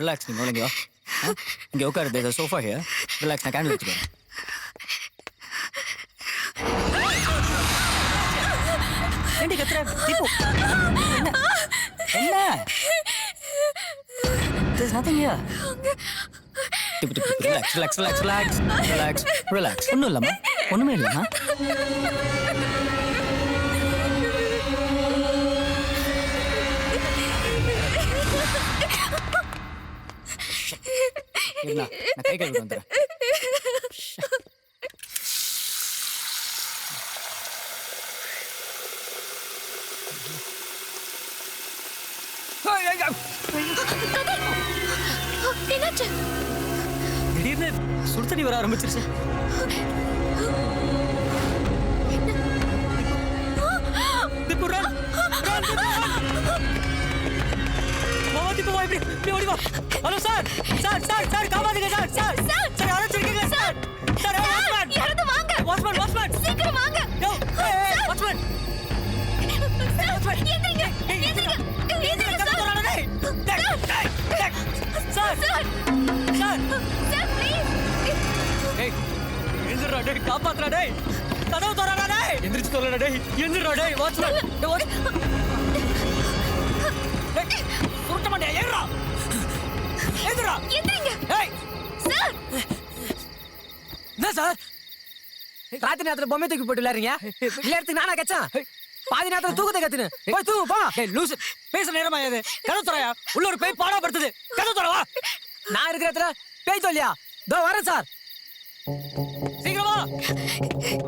Relax நீ நோலிங்க இங்கே உட்காரு தேர் சோஃபா ஹியர் ரிலாக்ஸ் நான் கேண்டில் வச்சுக்கிறேன். ஏண்டி கத்துற? என்ன? There's nothing here. Relax relax relax relax relax relax ஒன்றும் இல்லைம்மா. ஒன்றுமே இல்லைம்மா. இருந்தா நான் கை கழுவிட்டு வந்துடுறேன் என்னாச்சு திடீர்னு சுடுதண்ணி வர ஆரம்பிச்சிருச்சு திப்பு run. திப்பு, வா, இப்படி, இப்படி ஓடி வா. Hello sir sir sir sir காப்பாத்துங்க சார் சார் சார். சார் யாராச்சும் இருக்கீங்க சார் சார் வாட்ச்மேன் யாராவது வாங்க வாட்ச்மேன் வாட்ச்மேன் சீக்கிரம் வாங்க யோ வாட்ச்மேன் சார் எந்திரிங்க எந்திரிங்க எந்திரிங்க கதவு சார் டேய். டேய், டேய். Sir sir sir sir please டேய் கதவு திறடா டேய் எந்திரிச்சு சொல்லடா டேய் எந்திரா டேய் வாட்ச்மேன் எந்திரா எந்திரிங்க சார்! என்ன சார்? ராத்திரி நேரத்துல பொம்மை தூக்கி போட்டு விளையாடுறீங்க? விளையாடுறதுக்கு நானா கச்சான் பாதி நேரத்துல தூக்கத்தை கத்துனு போய் தூக்கு போ லூசு. பேச நேரமா இது? கதவு திறயா? உள்ள ஒரு பேய் பாடா படுத்துது. கதவு திற வா நான் இருக்கிற இடத்துல பேய் சொல்லியா இதோ வரேன் சார். சீக்கிரம்!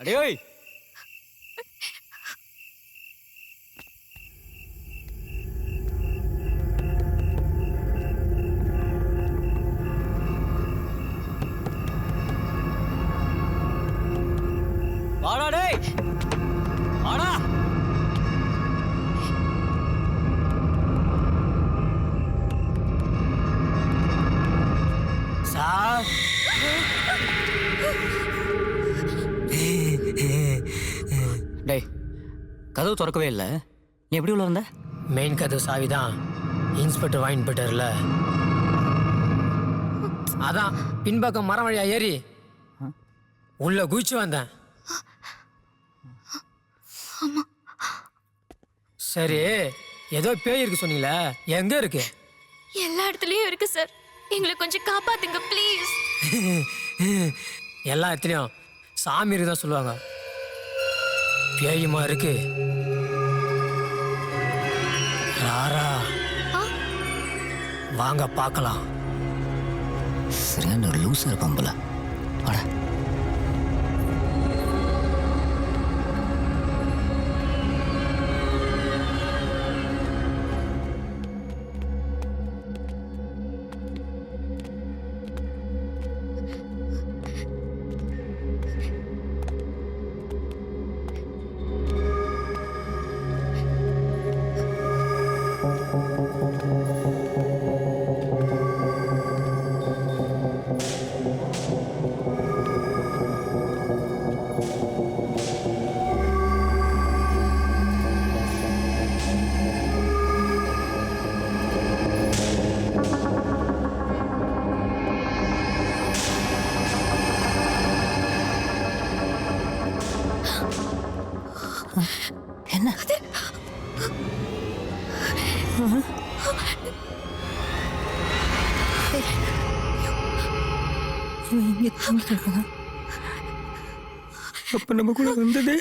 Adeus! கதவு திறக்கவே இல்லை. நீ எப்படி உள்ள வந்த? மெயின் கதவு சாவி தான் இன்ஸ்பெக்டர் வாங்கிட்டு போயிட்டார்ல அதான் பின்பக்கம் மரம் வழியா ஏறி. உள்ள குதிச்சு வந்தேன். சரி ஏதோ பேய் இருக்கு சொன்னீங்களே எங்க இருக்கு? எல்லா இடத்துலயும் இருக்கு சார். எங்களை கொஞ்சம் காப்பாத்துங்க ப்ளீஸ் எல்லா இடத்துலையும் சாமி இருக்குதான் சொல்லுவாங்க. பேயுமா இருக்கு? ராரா. வாங்க பார்க்கலாம். சரியான ஒரு லூஸ் இருப்பான் போல வாடா. அப்ப நம்ம கூட வந்தது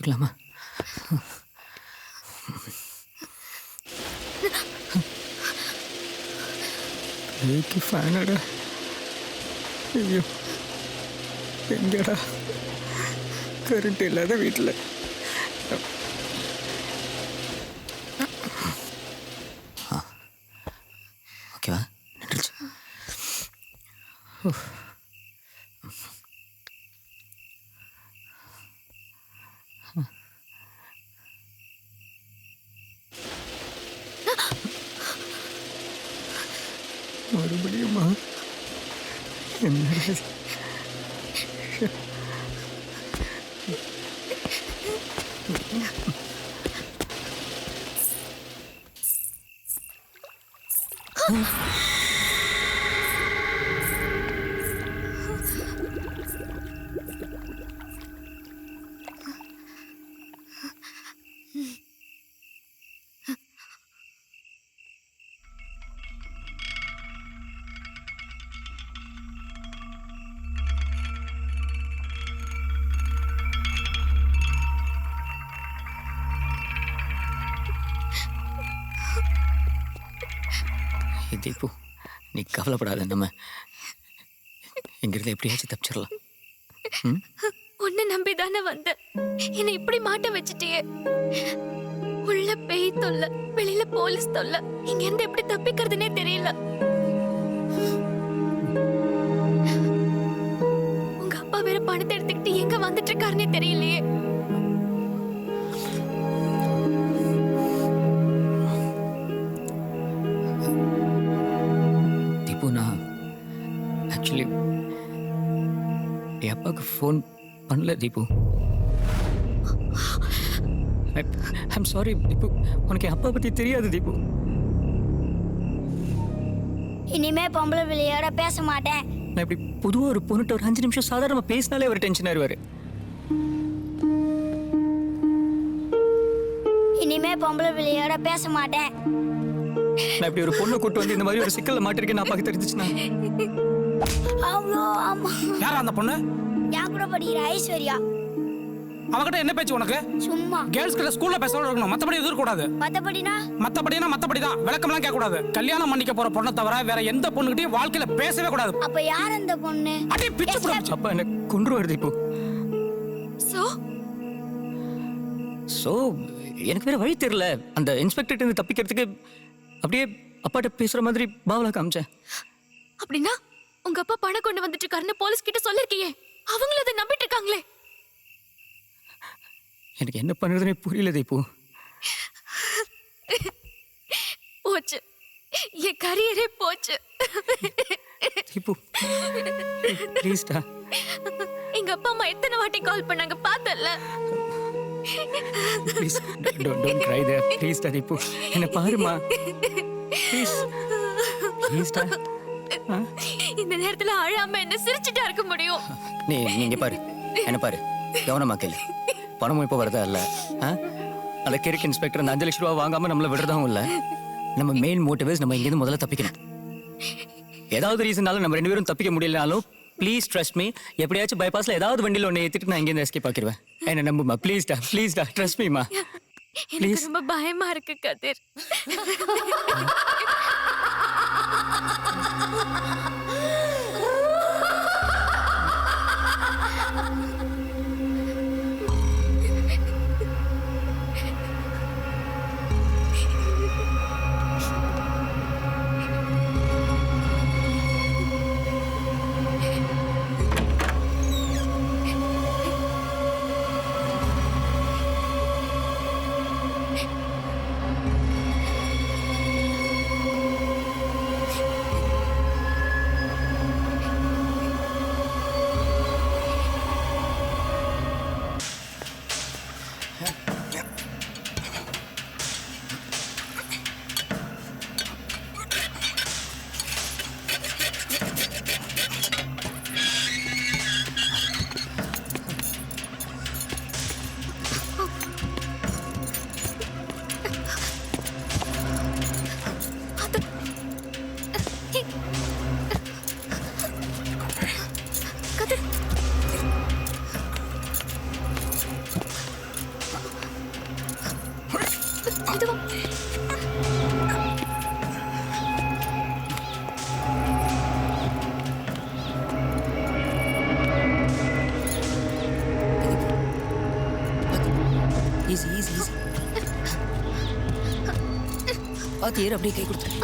வச்சுக்கலாமா பிடிச்சுக்கலாமா ஃபேனடா ஐயோ எங்கடா? கரண்ட் இல்லாத வீட்டில் மறுபடியுமா என்ன இது? தீபு நீ கவலைப்படாத நம்ம இங்கிருந்து எப்படியாச்சும் தப்பிச்சிடலாம். உன்னை நம்பி தானே வந்த என்னை இப்படி மாட்ட வச்சுட்டியே. உள்ள பேய் தொல்ல வெளியில போலீஸ் தொல்ல இங்க இருந்து எப்படி தப்பிக்கிறதுனே தெரியல. உங்க அப்பா வேற பணத்தை எடுத்துக்கிட்டு எங்க வந்துட்டு இருக்காருன்னே தெரியலையே. என் அப்பாவுக்கு ஃபோன் பண்ணல தீபு. I'm sorry Deepu. உனக்கு என் அப்பா பற்றி தெரியாது தீபு. இனிமே பொம்பளை பிள்ளையோட பேச மாட்டேன். நான் இப்படி பொதுவாக ஒரு பொண்ணுட்ட ஒரு அஞ்சு நிமிஷம் சாதாரணமாக பேசினாலே அவர் டென்ஷன் ஆயிடுவார். இனிமே பொம்பளை பிள்ளையோட பேச மாட்டேன். நான் இப்படி ஒரு பொண்ணை கூட்டு வந்து இந்த மாதிரி ஒரு சிக்கல்ல மாட்டிருக்கேன் நான் பார்க்க தெரிஞ்சிச்சுன்னா யாரா அந்த பொண்ணு? என் கூட படிக்கிற ஐஸ்வர்யா. அவகிட்ட என்ன பேச்சு உனக்கு? சும்மா. கேர்ள்ஸ் கிட்ட ஸ்கூல்ல பேச இருக்கணும். மத்தபடி எதுவும் கூடாது மத்தபடினா? மத்தபடினா மத்தபடி தான் விளக்கம்லாம் கேட்க கூடாது கல்யாணம் பண்ணிக்க போற பொண்ணை தவிர வேற எந்த பொண்ணுகிட்டயும் வாழ்க்கையில பேசவே கூடாது. அப்ப யார் அந்த பொண்ணு? அடி பிச்சு புடும். அப்பா என்ன கொண்டுருவார் தீபு சோ ஸோ எனக்கு வேற வழி தெரியல. அந்த இன்ஸ்பெக்டர் இருந்து தப்பிக்கிறதுக்கு அப்படியே அப்பாட்ட பேசுற மாதிரி பாவலா காமிச்சேன். அப்படின்னா உங்க அப்பா பணம் கொண்டு வந்துட்டு இருக்காருன்னு போலீஸ் கிட்ட சொல்லிருக்கீங்க அவங்களும் அதை நம்பிட்டு இருக்காங்களே எனக்கு என்ன பண்ணுறதுனே புரியல தீபு. போச்சு. என் கரியரே போச்சு. தீபு ப்ளீஸ்டா எங்க அப்பா அம்மா எத்தனை வாட்டி கால் பண்ணாங்க பார்த்தல please don't don't try there ப்ளீஸ்டா தீபு. என்ன பாருமா ப்ளீஸ் ப்ளீஸ்டா இந்த நேரத்துல அழாம என்ன சிரிச்சுட்டா இருக்க முடியும்? நீ நீங்க பாரு. என்ன பாரு? கவனமா கேளு. பணமும் இப்போ வரதா இல்ல? அந்த கிறுக்கு இன்ஸ்பெக்டர் அந்த அஞ்சு லட்ச ரூபா வாங்காம நம்மள விடுறதாவும் இல்ல. நம்ம மெயின் மோட்டிவேஸ் நம்ம இங்கேருந்து முதல்ல தப்பிக்கணும். ஏதாவது ரீசனால நம்ம ரெண்டு பேரும் தப்பிக்க முடியலனாலும் ப்ளீஸ் ட்ரஸ்ட் மீ எப்படியாச்சும் பைபாஸ்ல ஏதாவது வண்டியில் ஒன்று ஏற்றிட்டு நான் இங்கேருந்து எஸ்கேப் ஆக்கிடுவேன் என்ன நம்புமா? ப்ளீஸ்டா ப்ளீஸ்டா ட்ரஸ்ட் மீமா எனக்கு ரொம்ப பயமா இருக்கு கதிர். ha ha ha ha ஏறு அப்படியே கை கொடுத்துரு.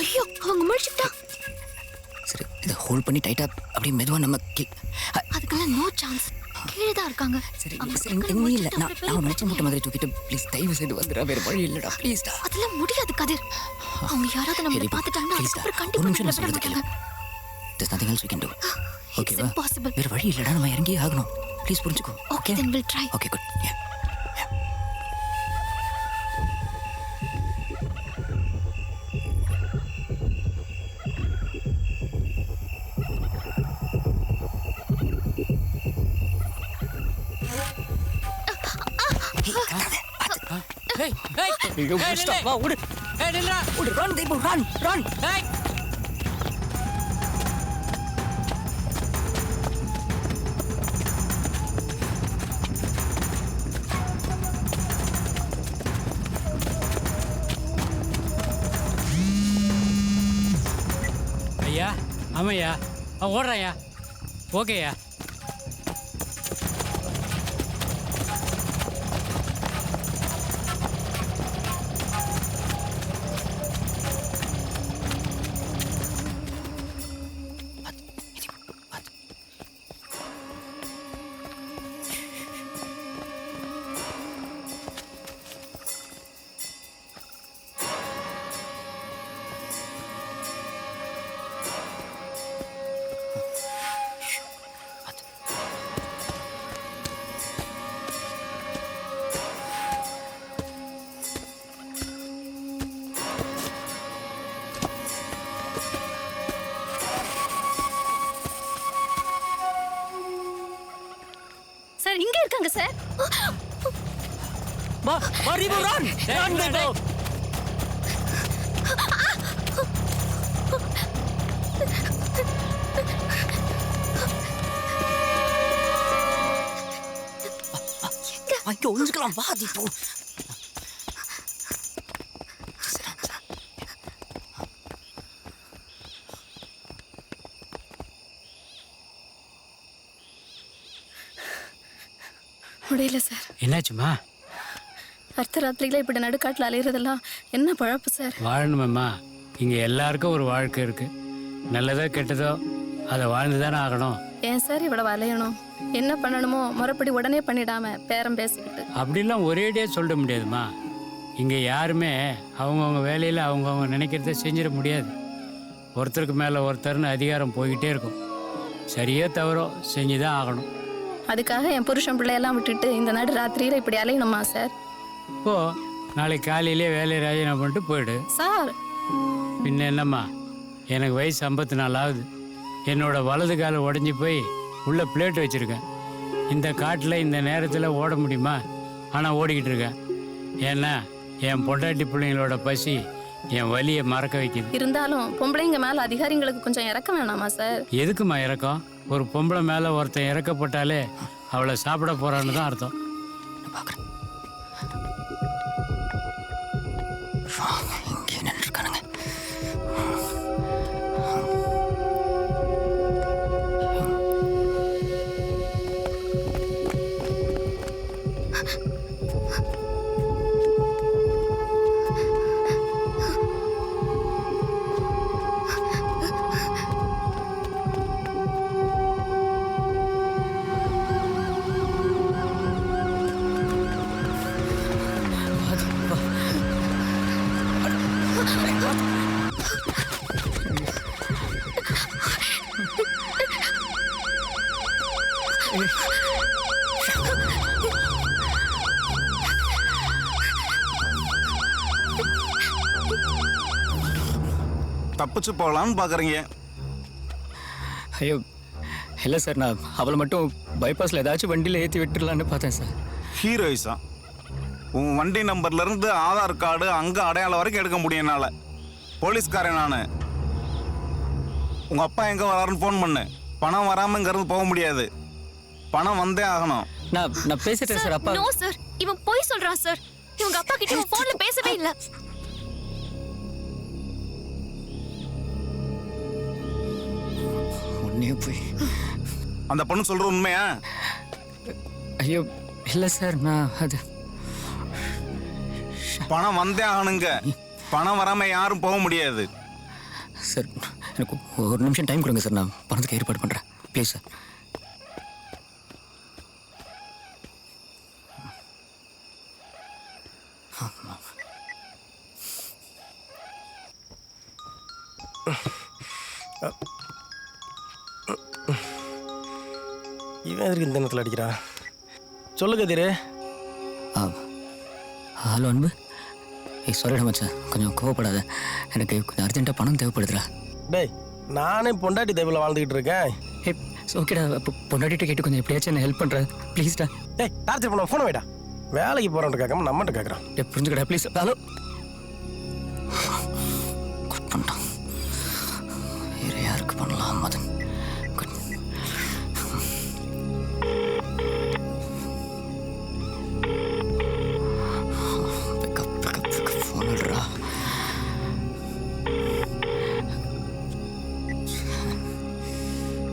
ஐயோ அவங்க முழிச்சுட்டா சரி இதை ஹோல்ட் பண்ணி டைட்டா அப்படியே மெதுவா நம்ம அதுக்கெல்லாம் நோ சான்ஸ் கீழே தான் இருக்காங்க. சரி நீ இல்லை. நான் நான் மூட்டை மாதிரி தூக்கிட்டு ப்ளீஸ் தயவு செய்து வந்துடா வேற வழி இல்லைடா ப்ளீஸ்டா அதெல்லாம் முடியாது கதிர். அவங்க யாராவது நம்மள பார்த்துட்டாங்கன்னா அதுக்கப்புறம் கண்டிப்பா விட சொல்றது கேளு. There's nothing else we can do. ஓகேவா impossible. வேற வழி இல்லடா நம்ம இறங்கியே ஆகணும். ப்ளீஸ் புரிஞ்சுக்கோ. Okay will try okay good ஏய் வா, நில்லுடா விடு, run, தீபு, run. ஏய். ஐயா ஆமாய்யா அவன் ஓடுறாயா ஓகேயா? சார் இங்க இருக்காங்க சார் வா வா ரீபு ரன் ரன் பேபி ஐயோ ஒளிஞ்சுக்கலாம். வா தீபு முடியல சார் என்னாச்சுமா? அர்த்த ராத்திரிகளை இப்படி நடுக்காட்டில் அலையிறதெல்லாம் என்ன பழப்பு சார்? வாழணுமேம்மா. இங்கே எல்லாருக்கும் ஒரு வாழ்க்கை இருக்கு. நல்லதோ கெட்டதோ அதை வாழ்ந்து தானே ஆகணும். ஏன் சார் இவ்வளவு அலையணும் என்ன பண்ணணுமோ முறைப்படி உடனே பண்ணிடாம பேரம் பேசிக்கிட்டு. அப்படிலாம் ஒரேடியாக சொல்லிட முடியாதும்மா இங்கே யாருமே அவங்கவுங்க வேலையில் அவங்கவுங்க நினைக்கிறத செஞ்சிட முடியாது. ஒருத்தருக்கு மேலே ஒருத்தர்னு அதிகாரம் போய்கிட்டே இருக்கும். சரியோ தவறோ செஞ்சு தான் ஆகணும். அதுக்காக என் புருஷன் பிள்ளையெல்லாம் விட்டுட்டு இந்த நடு ராத்திரியில இப்படி அலையணுமா சார்? இப்போ நாளைக்கு காலையிலே வேலையை ராஜினாமா பண்ணிட்டு போயிடு. சார். பின்ன என்னம்மா? எனக்கு வயசு ஐம்பத்தி நாலு ஆகுது. என்னோட வலது கால் உடஞ்சி போய் உள்ள பிளேட் வச்சுருக்கேன். இந்த காட்டில் இந்த நேரத்தில் ஓட முடியுமா? ஆனால் ஓடிக்கிட்டு இருக்கேன். ஏன்னா என் பொண்டாட்டி பிள்ளைங்களோட பசி என் வலியை மறக்க வைக்குது. இருந்தாலும் பொம்பளைங்க மேல அதிகாரிங்களுக்கு கொஞ்சம் இறக்க வேணாமா சார்? எதுக்குமா இறக்கம்? ஒரு பொம்பளை மேலே ஒருத்தன் இறக்கப்பட்டாலே அவளை சாப்பிட போறான்னு தான் அர்த்தம். பார்க்குறேன். தப்பிச்சு போகலான்னு பார்க்குறீங்க ஐயோ இல்லை சார் நான் அவளை மட்டும் பைபாஸில் ஏதாச்சும் வண்டியில் ஏற்றி விட்டுடலான்னு பார்த்தேன் சார். ஹீரோயிஸா உன் வண்டி நம்பர்ல இருந்து ஆதார் கார்டு அங்கே அடையாளம் வரைக்கும் எடுக்க முடியும் என்னால். போலீஸ்காரன் நான். உங்கள் அப்பா எங்கே வராருன்னு ஃபோன் பண்ணு. பணம் வராமல் இங்கேருந்து போக முடியாது. பணம் வந்தே ஆகணும். நான் நான் பேசிட்டேன் சார் அப்பா. நோ சார் இவன் போய் சொல்றான் சார் இவங்க அப்பா கிட்ட இவன் போன்ல பேசவே இல்ல. உடனே போய். அந்த பொண்ணு சொல்கிற உண்மையா? ஐயோ இல்லை சார் நான் அது பணம் வந்தே ஆகணுங்க. பணம் வராமல் யாரும் போக முடியாது. சார் எனக்கு ஒரு நிமிஷம் டைம் கொடுங்க சார் நான் பணத்துக்கு ஏற்பாடு பண்ணுறேன் ப்ளீஸ் சார். எதுக்கு இந்த நேரத்தில் அடிக்கிறான் சொல்லு கதிரு. ஹலோ அன்பு. ஏய் சாரிடா மச்சான். கொஞ்சம் கோவப்படாத. எனக்கு கொஞ்சம் அர்ஜென்ட்டாக பணம் தேவைப்படுதுடா. டேய் நானே பொண்டாட்டி தெய்வில் வாழ்ந்துக்கிட்டு இருக்கேன். ஏ ஓகேடா இப்போ பொண்டாட்டிட்ட கேட்டு கொஞ்சம் எப்படியாச்சும் என்ன ஹெல்ப் பண்ணுற ப்ளீஸ்டா டேய் டார்ச்சர் பண்ண ஃபோனை வைடா. வேலைக்கு போகிறோன்ட்டு கேட்காம நம்மகிட்ட கேட்குறான் ஏ புரிஞ்சுக்கடா ப்ளீஸ் ஹலோ.